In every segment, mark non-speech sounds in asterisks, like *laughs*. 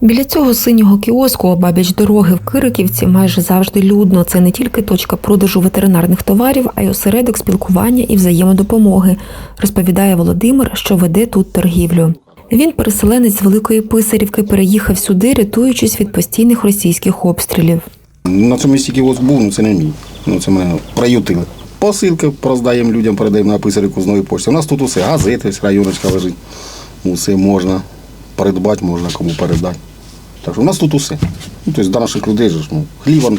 Біля цього синього кіоску обабіч дороги в Кириківці майже завжди людно. Це не тільки точка продажу ветеринарних товарів, а й осередок спілкування і взаємодопомоги, розповідає Володимир, що веде тут торгівлю. Він переселенець з Великої Писарівки, переїхав сюди, рятуючись від постійних російських обстрілів. На цьому місці кіоск був, ну це не мій. Ну це мене приютили. Посилки роздаємо людям, передаємо на писарівку з нової почти. У нас тут усе, газети, районочка лежить. Усе можна придбати, можна кому передати. Так що у нас тут усе. Ну, тобто до наших людей ж, ну, хліба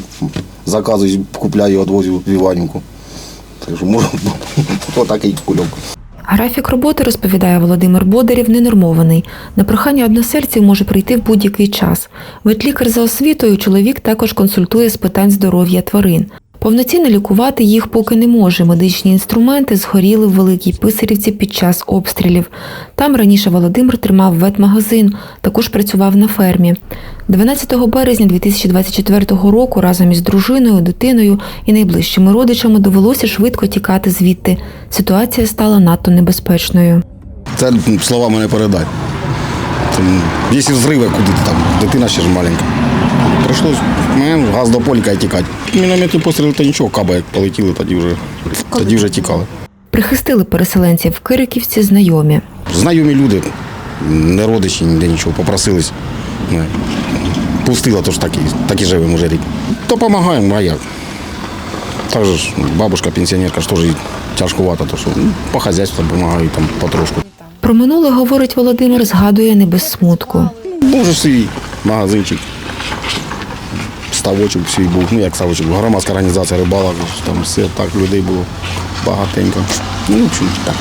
заказую, купляю, відвозю в Іванівку. Так що можна *laughs* отакий кульок. Графік роботи, розповідає Володимир Бодарів, ненормований. На прохання односельців може прийти в будь-який час. Ветлікар за освітою чоловік також консультує з питань здоров'я тварин. Повноцінно лікувати їх поки не може. Медичні інструменти згоріли в Великій Писарівці під час обстрілів. Там раніше Володимир тримав ветмагазин, також працював на фермі. 12 березня 2024 року разом із дружиною, дитиною і найближчими родичами довелося швидко тікати звідти. Ситуація стала надто небезпечною. Це словами не передати. Якщо зриви куди там, дитина ще ж маленька. Прийшлось мене газ до полька і тікати. Міномети постріли, то нічого, каби як полетіли, тоді вже, тоді вже тікали. Прихистили переселенців в Кириківці знайомі. Знайомі люди, не родичі, ніде нічого, попросились. Ну, Пустила, то ж так і, так і живемо вже рік. Допомагаємо, а як? Так же ж бабушка, пенсіонерка ж теж їй тяжкувато, то що ну, по хазяйству допомагають там потрошку. Про минуле, говорить Володимир, згадує не без смутку. Був же свій магазинчик. Ставочок свій був, ну як ставочок, громадська організація рибалок, там все так людей було багатенько. Ну, в общем, так.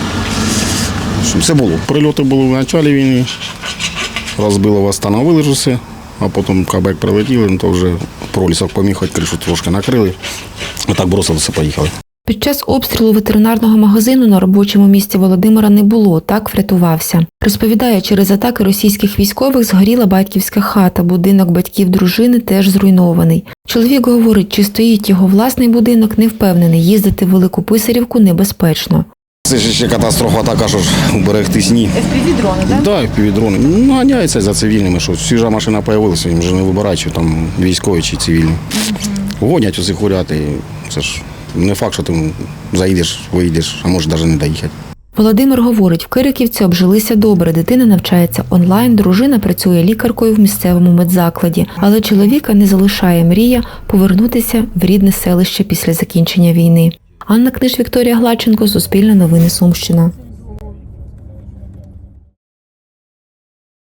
Все було. Прильоти були в початку війни, розбило, восстановили ж все, а потім кабек прилетіли, то вже пролісок поміг, хоч кришу трошки накрили. а так бросилися, поїхали. Під час обстрілу ветеринарного магазину на робочому місці Володимира не було, так врятувався. Розповідає, через атаки російських військових згоріла батьківська хата, будинок батьків дружини теж зруйнований. Чоловік говорить, чи стоїть його власний будинок, не впевнений, їздити в Велику Писарівку небезпечно. Це ж ще катастрофа така, що ж уберегтись ні. FPV-дрони, так? Да, півдрони. Ну, ганяються за цивільними, що свіжа машина з'явилася, їм вже не вибирають, чи там військові чи цивільні. Гонять усіх гуляти. Це ж не факт, що ти заїдеш, виїдеш, а може навіть не доїхати. Володимир говорить, в Кириківці обжилися добре. Дитина навчається онлайн, дружина працює лікаркою в місцевому медзакладі, але чоловіка не залишає мрія повернутися в рідне селище після закінчення війни. Анна Книж, Вікторія Глаченко, Суспільне новини Сумщина.